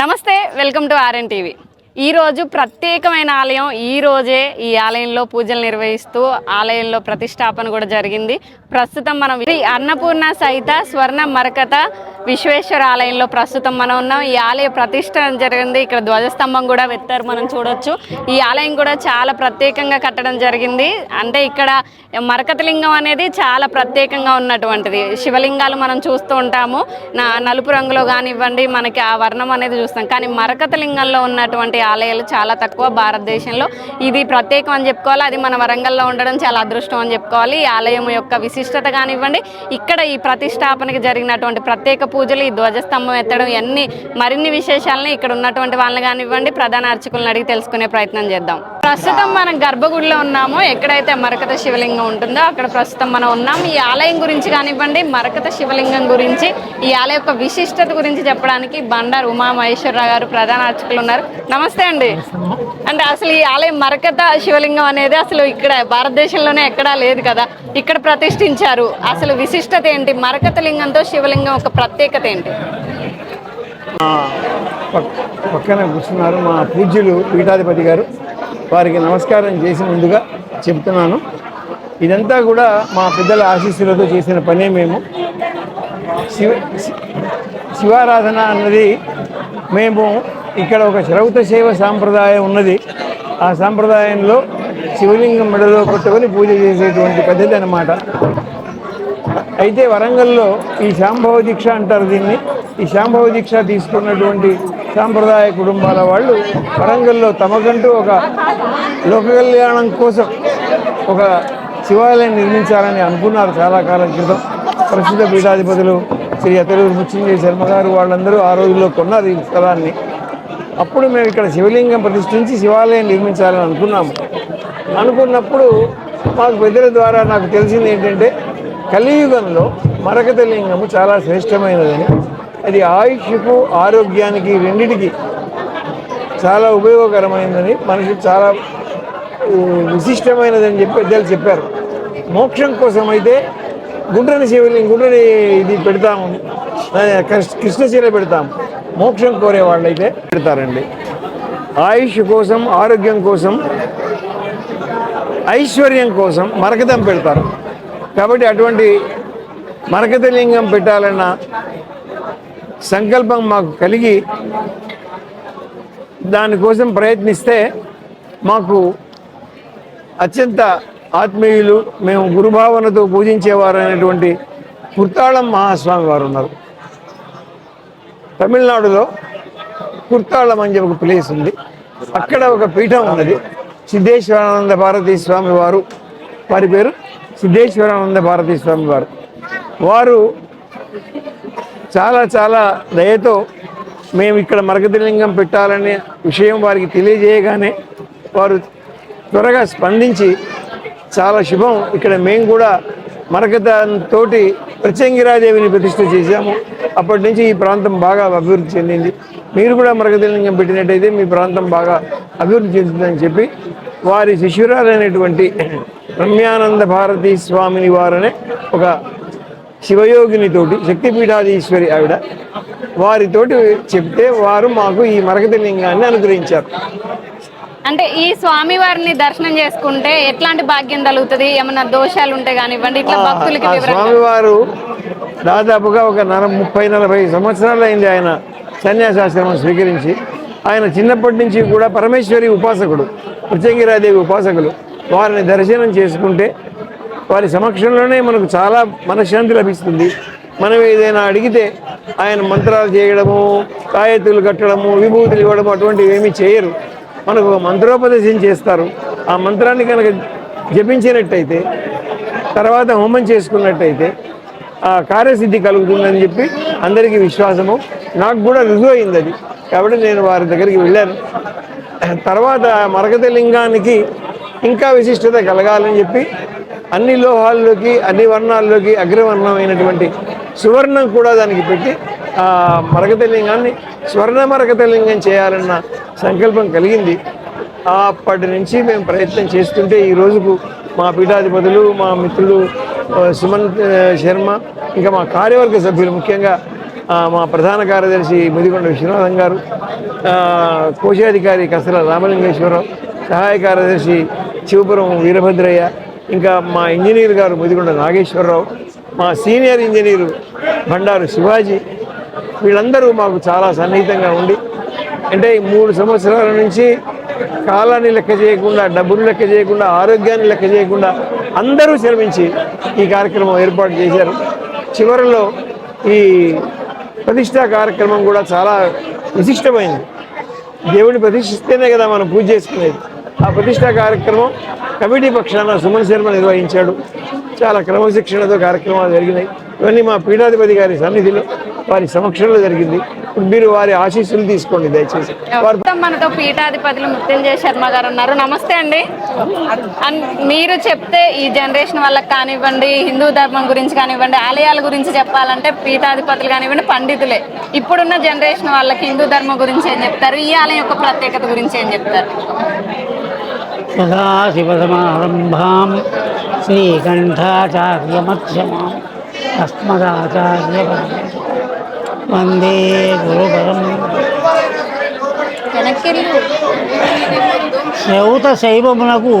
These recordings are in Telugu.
నమస్తే వెల్కమ్ టు ఆర్ఎన్ టీవీ. ఈరోజు ప్రత్యేకమైన ఆలయం ఈ రోజే ఈ ఆలయంలో పూజలు నిర్వహిస్తూ ఆలయంలో ప్రతిష్టాపన కూడా జరిగింది. ప్రస్తుతం మనం అన్నపూర్ణ సహిత స్వర్ణ మరకత విశ్వేశ్వర ఆలయంలో ప్రస్తుతం మనం ఉన్నాం. ఈ ఆలయ ప్రతిష్ట జరిగింది. ఇక్కడ ధ్వజస్తంభం కూడా వెత్తారు మనం చూడొచ్చు. ఈ ఆలయం కూడా చాలా ప్రత్యేకంగా కట్టడం జరిగింది. అంటే ఇక్కడ మరకతలింగం అనేది చాలా ప్రత్యేకంగా ఉన్నటువంటిది. శివలింగాలు మనం చూస్తూ ఉంటాము. నా నలుపు రంగులో కానివ్వండి మనకి ఆ వర్ణం అనేది చూస్తాం. కానీ మరకతలింగంలో ఉన్నటువంటి ఆలయాలు చాలా తక్కువ భారతదేశంలో. ఇది ప్రత్యేకం అని చెప్పుకోవాలి. అది మన వరంగల్లో ఉండడం చాలా అదృష్టం అని చెప్పుకోవాలి. ఈ ఆలయం యొక్క విశిష్టత కానివ్వండి ఇక్కడ ఈ ప్రతిష్టాపనకి జరిగినటువంటి ప్రత్యేక పూజలు ఈ ధ్వజస్తంభం ఎత్తడం ఇవన్నీ మరిన్ని విశేషాలని ఇక్కడ ఉన్నటువంటి వాళ్ళని కానివ్వండి ప్రధాన అర్చకులను అడిగి తెలుసుకునే ప్రయత్నం చేద్దాం. ప్రస్తుతం మనం గర్భగుడిలో ఉన్నాము. ఎక్కడైతే మరకత శివలింగం ఉంటుందో అక్కడ ప్రస్తుతం మనం ఉన్నాం ఈ ఆలయం గురించి కానివ్వండి మరకత శివలింగం గురించి ఈ ఆలయం యొక్క విశిష్టత గురించి చెప్పడానికి బండారు ఉమా మహేశ్వరరావు గారు ప్రధాన అర్చకులు ఉన్నారు. నమస్తే అండి. అంటే అసలు ఈ ఆలయం మరకత శివలింగం అనేది అసలు ఇక్కడ భారతదేశంలోనే ఎక్కడా లేదు కదా. ఇక్కడ ప్రతిష్ఠించారు. అసలు విశిష్టత ఏంటి? మరకత లింగంతో శివలింగం ఒక ప్రత్యేకత ఏంటి? పక్- పక్కన కూర్చున్నారు మా పూజ్యులు పీఠాధిపతి గారు. వారికి నమస్కారం చేసి ముందుగా చెప్తున్నాను. ఇదంతా కూడా మా పెద్దల ఆశీస్సులతో చేసిన పనే మేము. శివ శి- శివారాధన అన్నది మేము ఇక్కడ ఒక శ్రౌత సేవ సాంప్రదాయం ఉన్నది. ఆ సాంప్రదాయంలో శివలింగం మెడలో పట్టుకొని పూజ చేసేటువంటి పద్ధతి అన్నమాట. అయితే వరంగల్లో ఈ శాంభవ దీక్ష అంటారు దీన్ని. ఈ శాంభవ దీక్ష తీసుకున్నటువంటి సాంప్రదాయ కుటుంబాల వాళ్ళు వరంగల్లో తమకంటూ ఒక లోక కళ్యాణం కోసం ఒక శివాలయం నిర్మించాలని అనుకున్నారు చాలా కాలం క్రితం. ప్రసిద్ధ పీఠాధిపతులు శ్రీ అతలూరు ముచ్చింజయ శర్మ గారు వాళ్ళందరూ ఆ రోజుల్లో కొన్నారు ఈ స్థలాన్ని. అప్పుడు మేము ఇక్కడ శివలింగం ప్రతిష్ఠించి శివాలయం నిర్మించాలని అనుకున్నాము. అనుకున్నప్పుడు మాకు పెద్దల ద్వారా నాకు తెలిసింది ఏంటంటే కలియుగంలో మరకత లింగము చాలా శ్రేష్టమైనదని. అది ఆయుష్కు ఆరోగ్యానికి రెండిటికి చాలా ఉపయోగకరమైనదని మనిషి చాలా విశిష్టమైనదని చెప్పి పెద్దలు చెప్పారు. మోక్షం కోసం అయితే గుండ్రని శివలింగం గుండ్రని ఇది పెడతాము. కృష్ణశీల కృష్ణ- పెడతాము. మోక్షం కోరే వాళ్ళైతే పెడతారండి. ఆయుష్ కోసం ఆరోగ్యం కోసం ఐశ్వర్యం కోసం మరకతం పెడతారు. కాబట్టి అటువంటి మరకత లింగం పెట్టాలన్న సంకల్పం మాకు కలిగి దానికోసం ప్రయత్నిస్తే మాకు అత్యంత ఆత్మీయులు మేము గురుభావనతో పూజించేవారు అనేటువంటి కుర్తాళం మహాస్వామి వారు ఉన్నారు. తమిళనాడులో కుర్తాళం అని చెప్పి ఒక ప్లేస్ ఉంది. అక్కడ ఒక పీఠం ఉన్నది. సిద్ధేశ్వరానంద భారతీ స్వామి వారు. వారి పేరు సిద్ధేశ్వరానంద భారతీ స్వామి వారు. వారు చాలా చాలా దయతో మేము ఇక్కడ మరకతిలింగం పెట్టాలనే విషయం వారికి తెలియజేయగానే వారు త్వరగా స్పందించి చాలా శుభం. ఇక్కడ మేము కూడా మరకతతోటి ప్రత్యంగిరాదేవిని ప్రతిష్ట చేశాము. అప్పటి నుంచి ఈ ప్రాంతం బాగా అభివృద్ధి చెందింది. మీరు కూడా మరకతిలింగం పెట్టినట్టయితే మీ ప్రాంతం బాగా అభివృద్ధి చెందుతుందని చెప్పి వారి శిష్యురాలైనటువంటి రమ్యానంద భారతీ స్వామిని వారనే ఒక శివయోగినితోటి శక్తిపీఠాధీశ్వరి ఆవిడ వారితోటి చెప్తే వారు మాకు ఈ మరకత లింగాన్ని అనుగ్రహించారు. అంటే ఈ స్వామి వారిని దర్శనం చేసుకుంటే ఎట్లాంటి భాగ్యం కలుగుతుంది? ఏమన్నా దోషాలు ఉంటే కానివ్వండి ఇట్లా భక్తులకి స్వామివారు దాదాపుగా ఒక నర ముప్పై నలభై సంవత్సరాలు అయింది ఆయన సన్యాసాశ్రమం స్వీకరించి ఆయన చిన్నప్పటి నుంచి కూడా పరమేశ్వరి ఉపాసకుడు ప్రత్యంగిరాదేవి ఉపాసకులు. వారిని దర్శనం చేసుకుంటే వారి సమక్షంలోనే మనకు చాలా మనశ్శాంతి లభిస్తుంది. మనం ఏదైనా అడిగితే ఆయన మంత్రాలు చేయడము కాయతులు కట్టడము విభూతులు ఇవ్వడము అటువంటివి ఏమీ చేయరు. మనకు ఒక మంత్రోపదేశం చేస్తారు. ఆ మంత్రాన్ని కనుక జపించినట్టయితే తర్వాత హోమం చేసుకున్నట్టయితే కార్యసిద్ధి కలుగుతుందని చెప్పి అందరికీ విశ్వాసము. నాకు కూడా రుజువు అయింది అది. కాబట్టి నేను వారి దగ్గరికి వెళ్ళాను. తర్వాత మరకత లింగానికి ఇంకా విశిష్టత కలగాలని చెప్పి అన్ని లోహాల్లోకి అన్ని వర్ణాల్లోకి అగ్రవర్ణమైనటువంటి సువర్ణం కూడా దానికి పెట్టి ఆ మరకత లింగాన్ని స్వర్ణ మరకత లింగం చేయాలన్న సంకల్పం కలిగింది. అప్పటి నుంచి మేము ప్రయత్నం చేస్తుంటే ఈ రోజుకు మా పీఠాధిపతులు మా మిత్రులు సుమంత్ సుమన్ శర్మ ఇంకా మా కార్యవర్గ సభ్యులు ముఖ్యంగా మా ప్రధాన కార్యదర్శి ముదిగొండ విశ్వనాథం గారు కోశాధికారి కసల రామలింగేశ్వరరావు సహాయ కార్యదర్శి శివపురం వీరభద్రయ్య ఇంకా మా ఇంజనీర్ గారు ముదిగొండ నాగేశ్వరరావు మా సీనియర్ ఇంజనీరు బండారు శివాజీ వీళ్ళందరూ మాకు చాలా సన్నిహితంగా ఉండి అంటే ఈ మూడు సంవత్సరాల నుంచి కాలాన్ని లెక్క చేయకుండా డబ్బులు లెక్క చేయకుండా ఆరోగ్యాన్ని లెక్క చేయకుండా అందరూ శ్రమించి ఈ కార్యక్రమం ఏర్పాటు చేశారు. చివరిలో ఈ ప్రతిష్టా కార్యక్రమం కూడా చాలా విశిష్టమైంది. దేవుడిని ప్రతిష్ఠిస్తేనే కదా మనం పూజ చేసుకునేది. ఆ ప్రతిష్టా కార్యక్రమం కమిటీ పక్షాన సుమన్ శర్మ నిర్వహించాడు. చాలా క్రమశిక్షణతో కార్యక్రమాలు జరిగినాయి. ఇవన్నీ మా పీఠాధిపతి గారి సన్నిధిలో వారి సమక్షంలో జరిగింది. మీరు వారి ఆశీస్సులు తీసుకోండి దయచేసి. మనతో పీఠాధిపతులు మృత్యుంజయ శర్మ గారు ఉన్నారు. నమస్తే అండి. అన్- మీరు చెప్తే ఈ జనరేషన్ వాళ్ళకి కానివ్వండి హిందూ ధర్మం గురించి కానివ్వండి ఆలయాల గురించి చెప్పాలంటే పీఠాధిపతులు కానివ్వండి పండితులే. ఇప్పుడున్న జనరేషన్ వాళ్ళకి హిందూ ధర్మం గురించి ఏం చెప్తారు? ఈ ఆలయం యొక్క ప్రత్యేకత గురించి ఏం చెప్తారు? సదాశివసమారంభాం శ్రీకంఠాచార్యమధ్యమాం అస్మదాచార్య వందే గురుపరం శ్రౌత శైవమునకు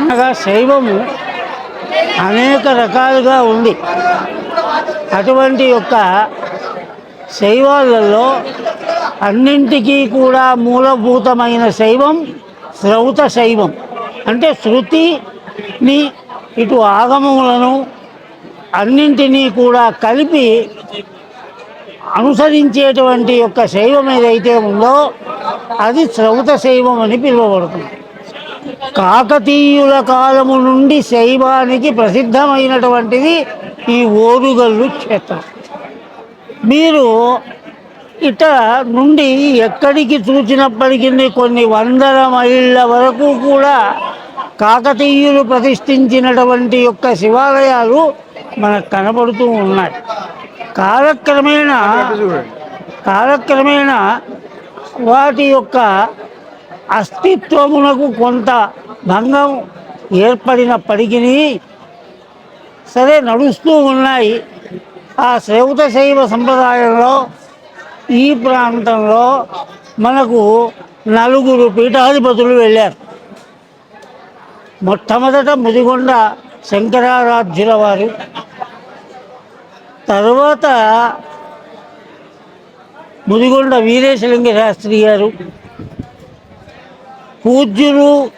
అనగా శైవము అనేక రకాలుగా ఉంది. అటువంటి యొక్క శైవాలలో అన్నింటికీ కూడా మూలభూతమైన శైవం శ్రౌత శైవం. అంటే శృతిని ఇటు ఆగమములను అన్నింటినీ కూడా కలిపి అనుసరించేటువంటి యొక్క శైవం ఏదైతే ఉందో అది శ్రౌత శైవం అని పిలువబడుతుంది. కాకతీయుల కాలము నుండి శైవానికి ప్రసిద్ధమైనటువంటిది ఈ ఓరుగల్లు క్షేత్రం. మీరు ఇట నుండి ఎక్కడికి చూసినప్పటికీ కొన్ని వందల మైళ్ళ వరకు కూడా కాకతీయులు ప్రతిష్ఠించినటువంటి యొక్క శివాలయాలు మనకు కనబడుతూ ఉన్నాయి. కాలక్రమేణా కాలక్రమేణా వాటి యొక్క అస్తిత్వమునకు కొంత భంగం ఏర్పడినప్పటికీ సరే నడుస్తూ ఉన్నాయి. ఆ శ్రౌత శైవ సంప్రదాయంలో ఈ ప్రాంతంలో మనకు నలుగురు పీఠాధిపతులు వెళ్ళారు. మొట్టమొదట ముదిగొండ శంకరారాధ్యుల వారు. తర్వాత ముదిగొండ వీరేశలింగ శాస్త్రి గారు. పూజ్యులు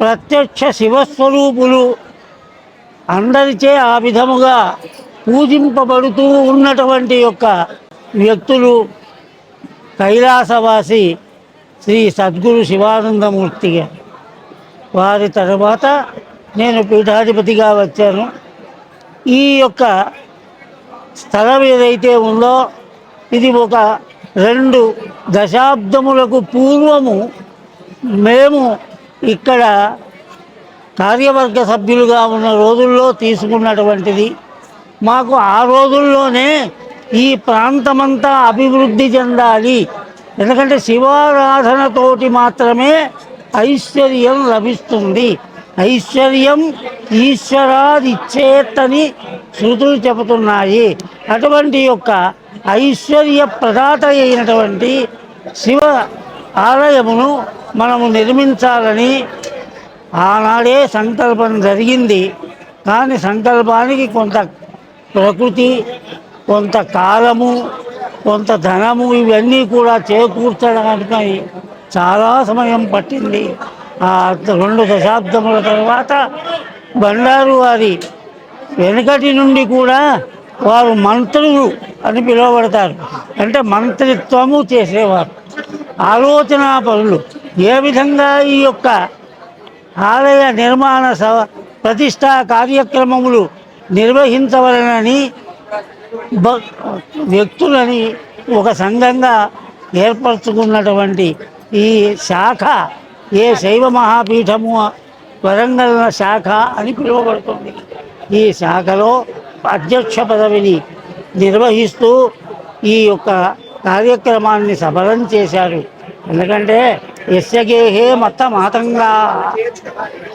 ప్రత్యక్ష శివస్వరూపులు అందరిచే ఆ విధముగా పూజింపబడుతూ ఉన్నటువంటి యొక్క వ్యక్తులు కైలాసవాసి శ్రీ సద్గురు శివానందమూర్తి గారు. వారి తర్వాత నేను పీఠాధిపతిగా వచ్చాను. ఈ యొక్క స్థలం ఏదైతే ఉందో ఇది ఒక రెండు దశాబ్దములకు పూర్వము మేము ఇక్కడ కార్యవర్గ సభ్యులుగా ఉన్న రోజుల్లో తీసుకున్నటువంటిది. మాకు ఆ రోజుల్లోనే ఈ ప్రాంతమంతా అభివృద్ధి చెందాలి. ఎందుకంటే శివారాధనతోటి మాత్రమే ఐశ్వర్యం లభిస్తుంది. ఐశ్వర్యం ఈశ్వరాదిచ్చేతని శృతులు చెబుతున్నాయి. అటువంటి యొక్క ఐశ్వర్య ప్రదాత అయినటువంటి శివ ఆలయమును మనము నిర్మించాలని ఆనాడే సంకల్పం జరిగింది. కానీ సంకల్పానికి కొంత ప్రకృతి కొంత కాలము కొంత ధనము ఇవన్నీ కూడా చేకూర్చడానికి చాలా సమయం పట్టింది. రెండు దశాబ్దముల తర్వాత బండారు వారి వెనుకటి నుండి కూడా వారు మంత్రులు అని పిలువబడతారు. అంటే మంత్రిత్వము చేసేవారు. ఆలోచనా పనులు ఏ విధంగా ఈ యొక్క ఆలయ నిర్మాణ స ప్రతిష్టా కార్యక్రమములు నిర్వహించవలనని వ్యక్తులని ఒక సంఘంగా ఏర్పరచుకున్నటువంటి ఈ శాఖ ఏ శైవ మహాపీఠము వరంగల్ శాఖ అని పిలువబడుతుంది. ఈ శాఖలో అధ్యక్ష పదవిని నిర్వహిస్తూ ఈ యొక్క కార్యక్రమాన్ని సఫలం చేశారు. ఎందుకంటే యస్యగేహే మత్త మాతంగా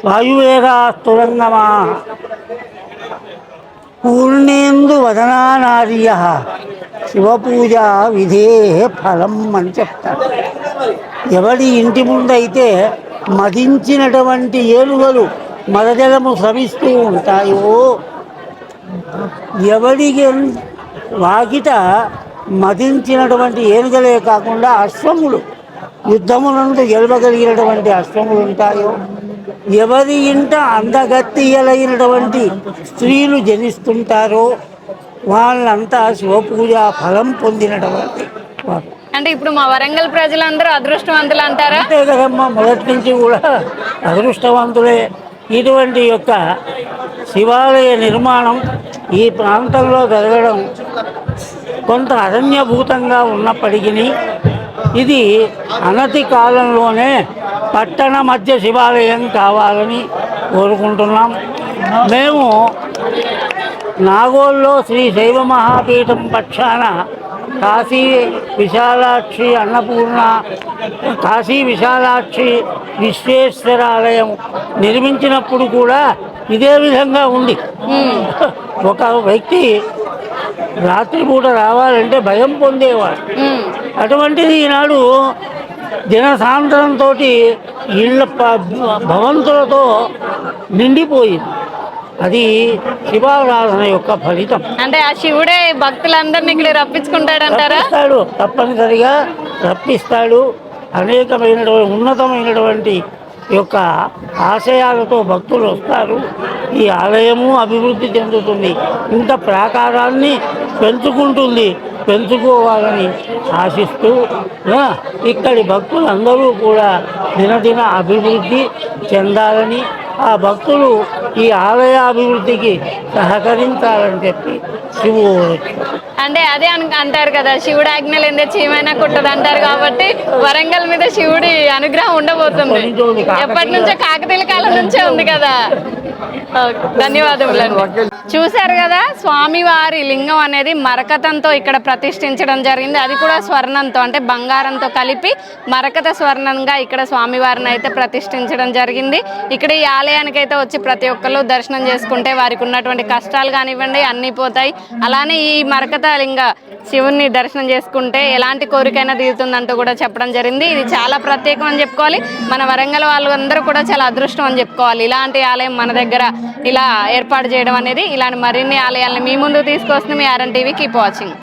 వాయువేగా తురంగమా. పూర్ణేందు వదనానార్య. శివపూజ విధే ఫలం అని చెప్తారు. ఎవడి ఇంటి ముందైతే మదించినటువంటి ఏనుగలు మదజలము శ్రమిస్తూ ఉంటాయో ఎవడికి వాకిట మదించినటువంటి ఏనుగలే కాకుండా అశ్వములు యుద్ధమునందు గెలవగలిగినటువంటి అశ్వములు ఉంటాయో ఎవరి ఇంట అందగత్తీయలైనటువంటి స్త్రీలు జనిస్తుంటారో వాళ్ళంతా శివపూజ ఫలం పొందినటువంటి వారు. అంటే ఇప్పుడు మా వరంగల్ ప్రజలందరూ అదృష్టవంతులు అంటారా? అంతే కదమ్మా మొదటి నుంచి కూడా అదృష్టవంతులే. ఇటువంటి యొక్క శివాలయ నిర్మాణం ఈ ప్రాంతంలో జరగడం కొంత అరణ్యభూతంగా ఉన్నప్పటికీ ఇది అనతి కాలంలోనే పట్టణ మధ్య శివాలయం కావాలని కోరుకుంటున్నాం. మేము నాగోల్లో శ్రీ శైవ మహాపీఠం పక్షాన కాశీ విశాలాక్షి అన్నపూర్ణ కాశీ విశాలాక్షి విశ్వేశ్వరాలయం నిర్మించినప్పుడు కూడా ఇదే విధంగా ఉంది. ఒక వ్యక్తి రాత్రిపూట రావాలంటే భయం పొందేవాడు. అటువంటిది ఈనాడు జనసాంద్రంతో ఇళ్ళ భవంతులతో నిండిపోయింది. అది శివారాధన యొక్క ఫలితం. అంటే ఆ శివుడే భక్తులందరినీ ఇక్కడ రప్పించుకుంటాడంటారా? రప్పిస్తాడు తప్పనిసరిగా రప్పిస్తాడు. అనేకమైనటువంటి ఉన్నతమైనటువంటి యొక్క ఆశయాలతో భక్తులు వస్తారు. ఈ ఆలయము అభివృద్ధి చెందుతుంది. ఇంత ప్రాకారాన్ని పెంచుకుంటుంది పెంచుకోవాలని ఆశిస్తూ ఇక్కడి భక్తులందరూ కూడా దినదిన అభివృద్ధి చెందాలని ఆ భక్తులు ఈ ఆలయ అభివృద్ధికి సహకరించాలని చెప్పి శివుడు అంటే అదే అన్- అంటారు కదా శివుడు ఆజ్ఞలు ఎందే చీమైనా కుట్టదు అంటారు కాబట్టి వరంగల్ మీద శివుడి అనుగ్రహం ఉండబోతుంది. ఎప్పటి నుంచో కాకతీయుల- కాలం నుంచే ఉంది కదా. ధన్యవాదములు చూశారు కదా? స్వామివారి లింగం అనేది మరకతంతో ఇక్కడ ప్రతిష్ఠించడం జరిగింది. అది కూడా స్వర్ణంతో అంటే బంగారంతో కలిపి మరకత స్వర్ణంగా ఇక్కడ స్వామివారిని అయితే ప్రతిష్ఠించడం జరిగింది. ఇక్కడ ఈ ఆలయానికి అయితే వచ్చి ప్రతి ఒక్కరు దర్శనం చేసుకుంటే వారికి ఉన్నటువంటి కష్టాలు కానివ్వండి అన్నీ పోతాయి. అలానే ఈ మరకత లింగ శివుణ్ణి దర్శనం చేసుకుంటే ఎలాంటి కోరికైనా తీరుతుందంటూ కూడా చెప్పడం జరిగింది. ఇది చాలా ప్రత్యేకం అని చెప్పుకోవాలి. మన వరంగల్ వాళ్ళందరూ కూడా చాలా అదృష్టం అని చెప్పుకోవాలి. ఇలాంటి ఆలయం మన దగ్గర ఇలా ఏర్పాటు చేయడం అనేది ఇలాంటి మరిన్ని ఆలయాలను మీ ముందు తీసుకొస్తుంది మీ ఆర్ఎన్ టీవీ కీప్ వాచింగ్.